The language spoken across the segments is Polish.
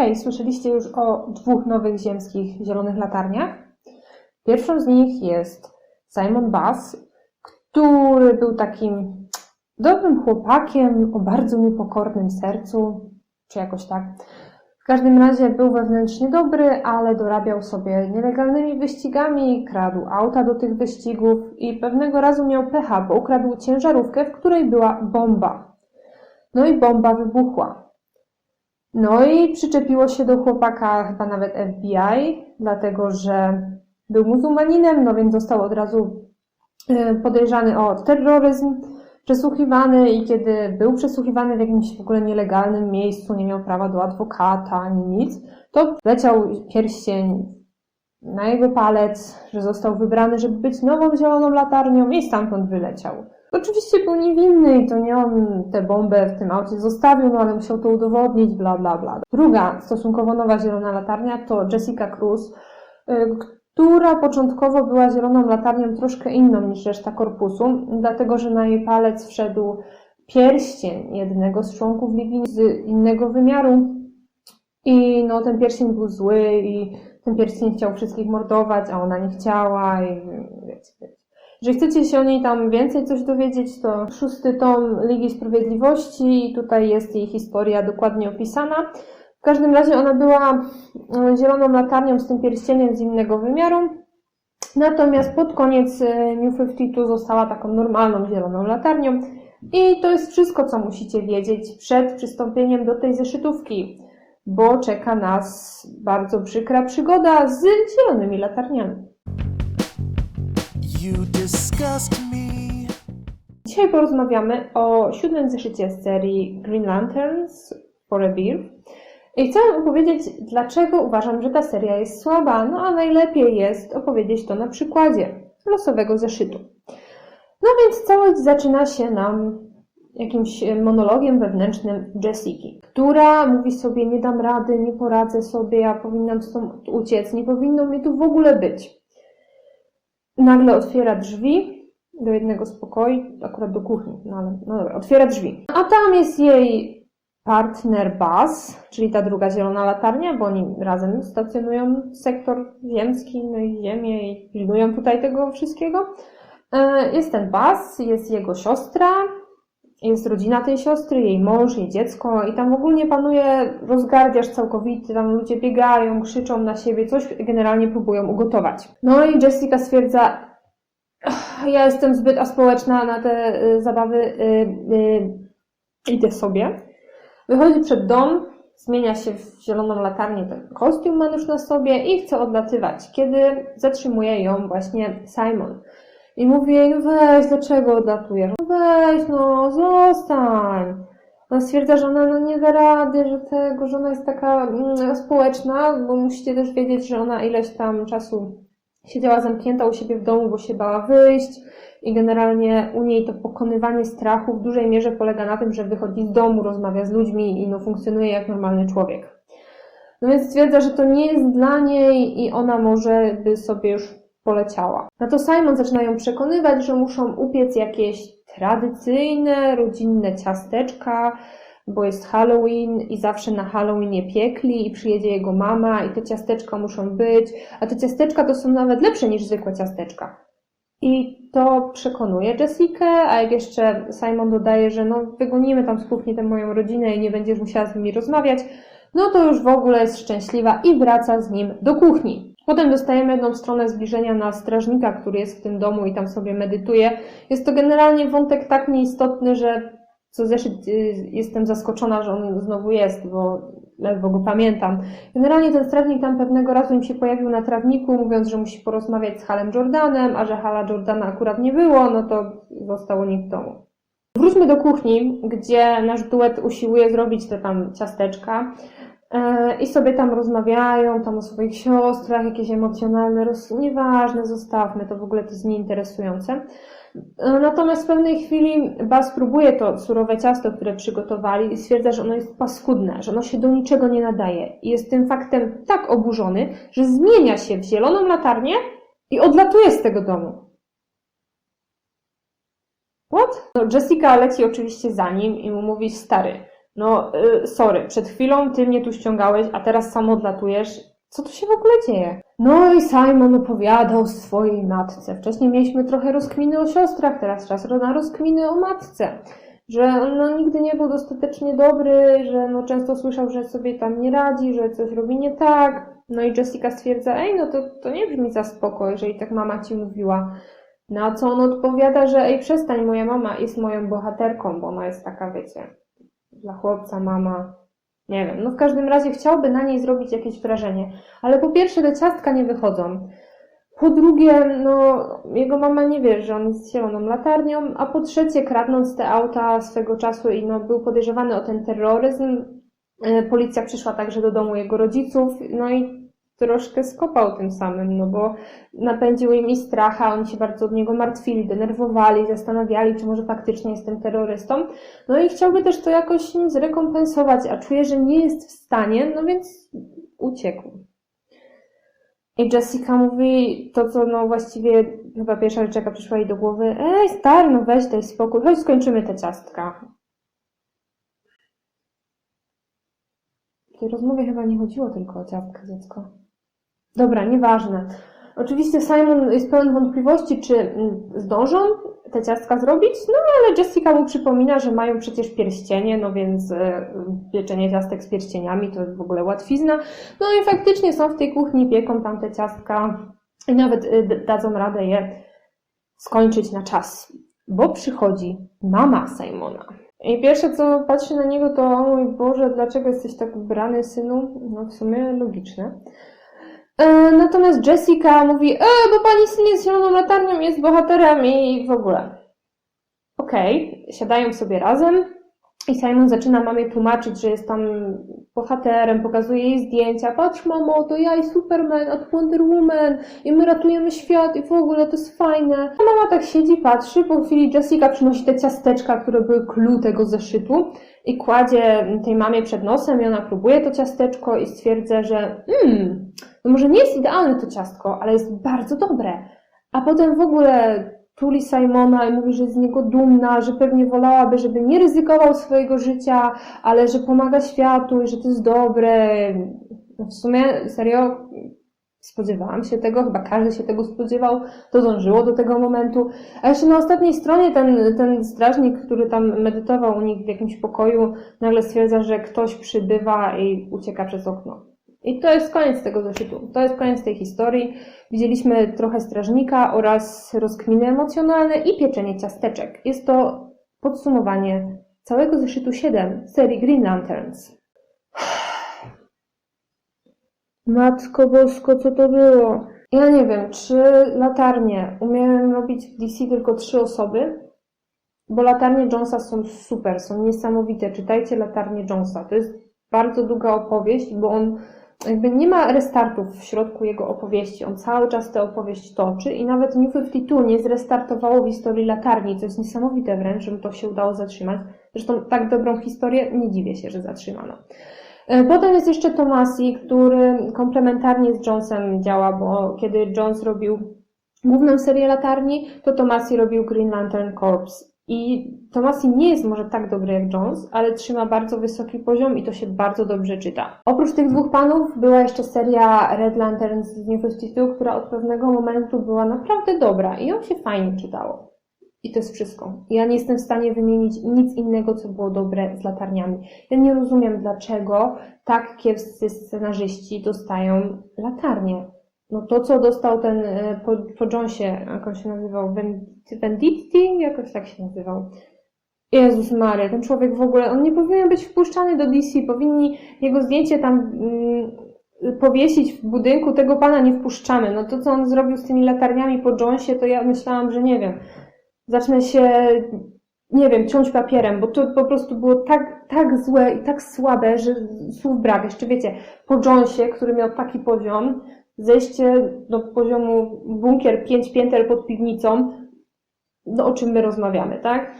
Hej, słyszeliście już o dwóch nowych ziemskich zielonych latarniach? Pierwszą z nich jest Simon Bass, który był takim dobrym chłopakiem o bardzo niepokornym sercu, czy jakoś tak. W każdym razie był wewnętrznie dobry, ale dorabiał sobie nielegalnymi wyścigami, kradł auta do tych wyścigów i pewnego razu miał pecha, bo ukradł ciężarówkę, w której była bomba. No i bomba wybuchła. No i przyczepiło się do chłopaka chyba nawet FBI, dlatego że był muzułmaninem, no więc został od razu e, podejrzany o terroryzm, przesłuchiwany i kiedy był przesłuchiwany w jakimś w ogóle nielegalnym miejscu, nie miał prawa do adwokata ani nic, to leciał pierścień na jego palec, że został wybrany, żeby być nową zieloną latarnią i stamtąd wyleciał. Oczywiście był niewinny i to nie on tę bombę w tym aucie zostawił, no ale musiał to udowodnić, bla bla bla. Druga stosunkowo nowa zielona latarnia to Jessica Cruz, y, która początkowo była zieloną latarnią troszkę inną niż reszta korpusu, dlatego że na jej palec wszedł pierścień jednego z członków Ligi z innego wymiaru i no ten pierścień był zły i ten pierścień chciał wszystkich mordować, a ona nie chciała i wiecie. Jeżeli chcecie się o niej tam więcej coś dowiedzieć, to szósty tom Ligi Sprawiedliwości tutaj jest jej historia dokładnie opisana. W każdym razie ona była e, zieloną latarnią z tym pierścieniem z innego wymiaru. Natomiast pod koniec e, New 52 została taką normalną zieloną latarnią. I to jest wszystko, co musicie wiedzieć przed przystąpieniem do tej zeszytówki, bo czeka nas bardzo przykra przygoda z zielonymi latarniami. Dzisiaj porozmawiamy o siódmym zeszycie z serii Green Lanterns for a Beer. I chcę opowiedzieć, dlaczego uważam, że ta seria jest słaba, no a najlepiej jest opowiedzieć to na przykładzie losowego zeszytu. No więc całość zaczyna się nam jakimś monologiem wewnętrznym Jessiki, która mówi sobie, nie dam rady, nie poradzę sobie, ja powinnam stąd uciec, nie powinno mnie tu w ogóle być. Nagle otwiera drzwi do jednego z pokoi, akurat do kuchni, no ale no dobra, otwiera drzwi. A tam jest jej partner Buzz, czyli ta druga zielona latarnia, bo oni razem stacjonują sektor ziemski, no i ziemię i pilnują tutaj tego wszystkiego. E, Jest ten Buzz, jest jego siostra, jest rodzina tej siostry, jej mąż, jej dziecko i tam ogólnie panuje rozgardiaż całkowity, tam ludzie biegają, krzyczą na siebie, coś generalnie próbują ugotować. No i Jessica stwierdza, "Ach, ja jestem zbyt aspołeczna na te y, zabawy, y, y, idę sobie. Wychodzi przed dom, zmienia się w zieloną latarnię, ten kostium ma już na sobie i chce odlatywać, kiedy zatrzymuje ją właśnie Simon. I mówi jej, no weź, dlaczego odlatujesz? No weź, no zostań. Ona stwierdza, że ona no, nie da rady, że tego, że ona jest taka mm, społeczna, bo musicie też wiedzieć, że ona ileś tam czasu siedziała zamknięta u siebie w domu, bo się bała wyjść i generalnie u niej to pokonywanie strachu w dużej mierze polega na tym, że wychodzi z domu, rozmawia z ludźmi i no, funkcjonuje jak normalny człowiek. No więc stwierdza, że to nie jest dla niej i ona może by sobie już poleciała. Na to Simon zaczyna ją przekonywać, że muszą upiec jakieś tradycyjne, rodzinne ciasteczka, bo jest Halloween i zawsze na Halloween je piekli i przyjedzie jego mama i te ciasteczka muszą być, a te ciasteczka to są nawet lepsze niż zwykłe ciasteczka. I to przekonuje Jessikę, a jak jeszcze Simon dodaje, że no wygonimy tam z kuchni tę moją rodzinę i nie będziesz musiała z nimi rozmawiać, no to już w ogóle jest szczęśliwa i wraca z nim do kuchni. Potem dostajemy jedną stronę zbliżenia na strażnika, który jest w tym domu i tam sobie medytuje. Jest to generalnie wątek tak nieistotny, że co zeszyt jestem zaskoczona, że on znowu jest, bo ledwo go pamiętam. Generalnie ten strażnik tam pewnego razu im się pojawił na trawniku, mówiąc, że musi porozmawiać z Halem Jordanem, a że Hala Jordana akurat nie było, no to został u nich w domu. Wróćmy do kuchni, gdzie nasz duet usiłuje zrobić te tam ciasteczka. E, I sobie tam rozmawiają, tam o swoich siostrach, jakieś emocjonalne, roz... nieważne, zostawmy, to w ogóle to jest nieinteresujące. E, Natomiast w pewnej chwili Bas próbuje to surowe ciasto, które przygotowali i stwierdza, że ono jest paskudne, że ono się do niczego nie nadaje. I jest tym faktem tak oburzony, że zmienia się w zieloną latarnię i odlatuje z tego domu. What? No, Jessica leci oczywiście za nim i mu mówi, stary, No, y, sorry, przed chwilą ty mnie tu ściągałeś, a teraz sam odlatujesz. Co tu się w ogóle dzieje? No i Simon opowiadał swojej matce. Wcześniej mieliśmy trochę rozkminy o siostrach, teraz czas na rozkminy o matce. Że on no, nigdy nie był dostatecznie dobry, że no, często słyszał, że sobie tam nie radzi, że coś robi nie tak. No i Jessica stwierdza, ej, no to, to nie brzmi za spoko, jeżeli tak mama ci mówiła. Na co on odpowiada, że ej, przestań, moja mama jest moją bohaterką, bo ona jest taka, wiecie, dla chłopca mama. Nie wiem, no w każdym razie chciałby na niej zrobić jakieś wrażenie. Ale po pierwsze te ciastka nie wychodzą. Po drugie, no, jego mama nie wie, że on jest zieloną latarnią, a po trzecie, kradnąc te auta swego czasu i no, był podejrzewany o ten terroryzm, e, policja przyszła także do domu jego rodziców, no i troszkę skopał tym samym, no bo napędził im i stracha, oni się bardzo od niego martwili, denerwowali, zastanawiali, czy może faktycznie jest tym terrorystą. No i chciałby też to jakoś im zrekompensować, a czuje, że nie jest w stanie, no więc uciekł. I Jessica mówi to, co no właściwie chyba pierwsza rzecz, jaka przyszła jej do głowy. Ej, stary, no weź daj spokój, chodź skończymy te ciastka. W tej rozmowie chyba nie chodziło tylko o ciastka, dziecko. Dobra, nieważne. Oczywiście Simon jest pełen wątpliwości, czy mm, zdążą te ciastka zrobić, no ale Jessica mu przypomina, że mają przecież pierścienie, no więc e, pieczenie ciastek z pierścieniami to jest w ogóle łatwizna. No i faktycznie są w tej kuchni, pieką tam te ciastka i nawet e, dadzą radę je skończyć na czas, bo przychodzi mama Simona. I pierwsze co patrzy na niego to, o mój Boże, dlaczego jesteś tak ubrany, synu? No w sumie logiczne. E, Natomiast Jessica mówi, e, bo pani syn jest zieloną latarnią, jest bohaterem i w ogóle. Okej, siadają sobie razem i Simon zaczyna mamie tłumaczyć, że jest tam bohaterem, pokazuje jej zdjęcia. Patrz mamo, to ja i Superman, to Wonder Woman i my ratujemy świat i w ogóle to jest fajne. A mama tak siedzi, patrzy, po chwili Jessica przynosi te ciasteczka, które były clue tego zeszytu i kładzie tej mamie przed nosem i ona próbuje to ciasteczko i stwierdza, że hmm, no może nie jest idealne to ciastko, ale jest bardzo dobre. A potem w ogóle tuli Simona i mówi, że jest z niego dumna, że pewnie wolałaby, żeby nie ryzykował swojego życia, ale że pomaga światu i że to jest dobre. No w sumie, serio, spodziewałam się tego, chyba każdy się tego spodziewał, to dążyło do tego momentu. A jeszcze na ostatniej stronie ten, ten strażnik, który tam medytował u nich w jakimś pokoju, nagle stwierdza, że ktoś przybywa i ucieka przez okno. I to jest koniec tego zeszytu. To jest koniec tej historii. Widzieliśmy trochę strażnika oraz rozkminy emocjonalne i pieczenie ciasteczek. Jest to podsumowanie całego zeszytu 7 serii Green Lanterns. Matko Bosko, co to było? Ja nie wiem, czy latarnie umieją robić w DC tylko trzy osoby? Bo latarnie Jonesa są super, są niesamowite. Czytajcie latarnie Jonesa. To jest bardzo długa opowieść, bo on jakby nie ma restartów w środku jego opowieści. On cały czas tę opowieść toczy i nawet New 52 nie zrestartowało w historii latarni, co jest niesamowite wręcz, żeby to się udało zatrzymać. Zresztą tak dobrą historię nie dziwię się, że zatrzymano. E, Potem jest jeszcze Tomasi, który komplementarnie z Jonesem działa, bo kiedy Jones robił główną serię latarni, to Tomasi robił Green Lantern Corps. I Tomasi nie jest może tak dobry jak Jones, ale trzyma bardzo wysoki poziom i to się bardzo dobrze czyta. Oprócz tych dwóch panów była jeszcze seria Red Lanterns z New 52, która od pewnego momentu była naprawdę dobra i ją się fajnie czytało. I to jest wszystko. Ja nie jestem w stanie wymienić nic innego, co było dobre z latarniami. Ja nie rozumiem, dlaczego tak kiepscy scenarzyści dostają latarnie. No to, co dostał ten e, po, po Jonesie, jak on się nazywał, Venditti? Jakoś tak się nazywał. Jezus Maria, ten człowiek w ogóle, on nie powinien być wpuszczany do DC, powinni jego zdjęcie tam mm, powiesić w budynku, tego pana nie wpuszczamy. No to, co on zrobił z tymi latarniami po Jonesie, to ja myślałam, że nie wiem, zacznę się, nie wiem, ciąć papierem, bo to po prostu było tak, tak złe i tak słabe, że słów brak. Jeszcze wiecie, po Jonesie, który miał taki poziom, zejście do poziomu bunkier 5 pięter pod piwnicą, no o czym my rozmawiamy, tak?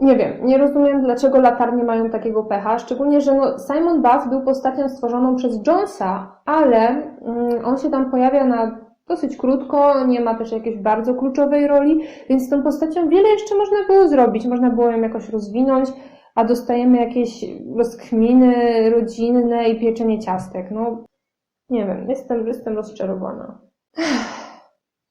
Nie wiem, nie rozumiem, dlaczego latarnie mają takiego pecha, szczególnie, że no, Simon Buff był postacią stworzoną przez Jonesa, ale mm, on się tam pojawia na dosyć krótko, nie ma też jakiejś bardzo kluczowej roli, więc z tą postacią wiele jeszcze można było zrobić, można było ją jakoś rozwinąć, a dostajemy jakieś rozkminy rodzinne i pieczenie ciastek. No, nie wiem, jestem, jestem rozczarowana.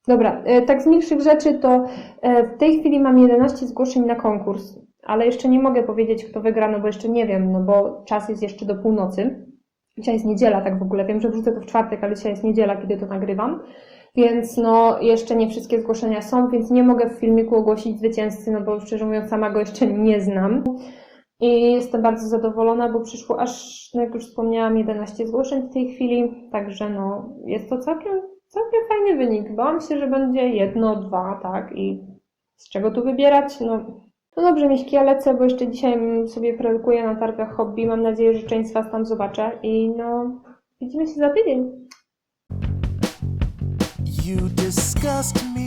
Dobra, e, tak z milszych rzeczy to e, w tej chwili mam 11 zgłoszeń na konkurs, ale jeszcze nie mogę powiedzieć, kto wygra, no bo jeszcze nie wiem, no bo czas jest jeszcze do północy. Dzisiaj jest niedziela, tak w ogóle. Wiem, że wrzucę to w czwartek, ale dzisiaj jest niedziela, kiedy to nagrywam. Więc no, jeszcze nie wszystkie zgłoszenia są, więc nie mogę w filmiku ogłosić zwycięzcy, no bo szczerze mówiąc sama go jeszcze nie znam. I jestem bardzo zadowolona, bo przyszło aż, no jak już wspomniałam, 11 zgłoszeń w tej chwili, także no, jest to całkiem, całkiem fajny wynik. Bałam się, że będzie jedno, dwa, tak, i z czego tu wybierać, no. No dobrze, Miśki, ja lecę, bo jeszcze dzisiaj sobie produkuję na targach hobby. Mam nadzieję, że część z Was tam zobaczę i no, widzimy się za tydzień. You disgust me.